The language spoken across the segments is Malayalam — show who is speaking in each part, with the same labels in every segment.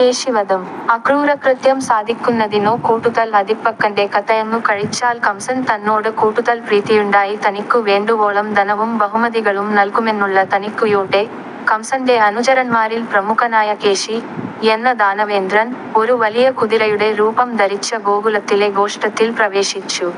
Speaker 1: കേശിവധം അക്രൂരകൃത്യം സാധിക്കുന്നതിനു കൂട്ടുതൽ അതിപ്പക്കന്റെ കഥയെന്നു കഴിച്ചാൽ കംസൻ തന്നോട് കൂട്ടുതൽ പ്രീതിയുണ്ടായി തനിക്കു വേണ്ടുവോളം ധനവും ബഹുമതികളും നൽകുമെന്നുള്ള തനിക്കുയോട്ടെ കംസന്റെ അനുചരന്മാരിൽ പ്രമുഖനായ കേശി എന്ന ദാനവേന്ദ്രൻ ഒരു വലിയ കുതിരയുടെ രൂപം ധരിച്ച ഗോകുലത്തിലെ ഗോഷ്ഠത്തിൽ പ്രവേശിച്ചു.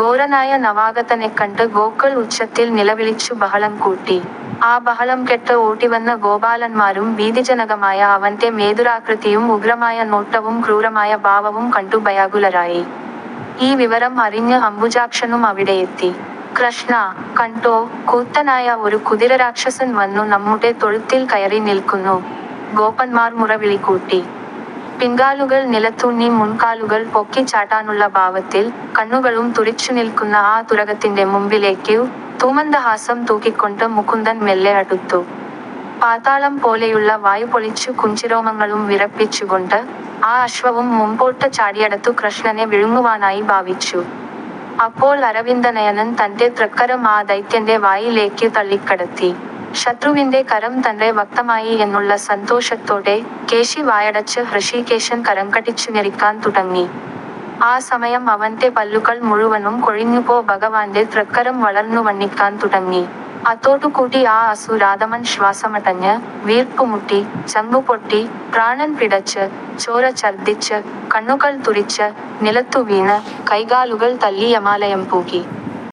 Speaker 1: ഘോരനായ നവാഗതനെ കണ്ട് ഗോക്കൾ ഉച്ചത്തിൽ നിലവിളിച്ചു ബഹളം കൂട്ടി. ആ ബഹളം കെട്ട് ഓടിവന്ന ഗോപാലന്മാരും ഭീതിജനകമായ അവന്റെ മേതുരാകൃതിയും ഉഗ്രമായ നോട്ടവും ക്രൂരമായ ഭാവവും കണ്ടു ഭയാകുലരായി. ഈ വിവരം അറിഞ്ഞ് അംബുജാക്ഷനും അവിടെയെത്തി കൃഷ്ണ കണ്ടോ കൂത്തനായ ഒരു കുതിരരാക്ഷസൻ വന്നു നമ്മുടെ തൊഴുത്തിൽ കയറി നിൽക്കുന്നു. ഗോപന്മാർ മുറവിളി കൂട്ടി. പിൻകാലുകൾ നിലത്തുണ്ണി മുൻകാലുകൾ പൊക്കി ചാട്ടാനുള്ള ഭാവത്തിൽ കണ്ണുകളും തുറിച്ചു നിൽക്കുന്ന ആ തുരകത്തിന്റെ മുമ്പിലേക്ക് തൂമന്ദഹാസം തൂക്കിക്കൊണ്ട് മുകുന്ദൻ മെല്ലെ അടുത്തു. പാതാളം പോലെയുള്ള വായു പൊളിച്ചു കുഞ്ചിരോമങ്ങളും വിറപ്പിച്ചുകൊണ്ട് ആ അശ്വവും മുമ്പോട്ട് ചാടിയടത്തു കൃഷ്ണനെ വിഴുങ്ങുവാനായി ഭാവിച്ചു. അപ്പോൾ അരവിന്ദനയനൻ തന്റെ തൃക്കരം ആ ദൈത്യന്റെ വായിലേക്ക് തള്ളിക്കടത്തി. ശത്രുവിന്റെ കരം തന്റെ വക്തമായി എന്നുള്ള സന്തോഷത്തോടെ കേശി വായടച്ച് ഹൃഷികേശൻ കരം കടിച്ചു ഞെരിക്കാൻ തുടങ്ങി. ആ സമയം അവന്റെ പല്ലുകൾ മുഴുവനും കൊഴിഞ്ഞുപോ ഭഗവാന്റെ തൃക്കരം വളർന്നു വണ്ണിക്കാൻ തുടങ്ങി. അതോടുകൂടി ആ അസുരാധമൻ ശ്വാസമടഞ്ഞ് വീർപ്പുമുട്ടി ചങ്കുപൊട്ടി പ്രാണൻ പിടച്ച് ചോര ഛർദിച്ച് കണ്ണുകൾ തുറിച്ച് നിലത്തു വീണ് കൈകാലുകൾ തല്ലി യമാലയം പൂകി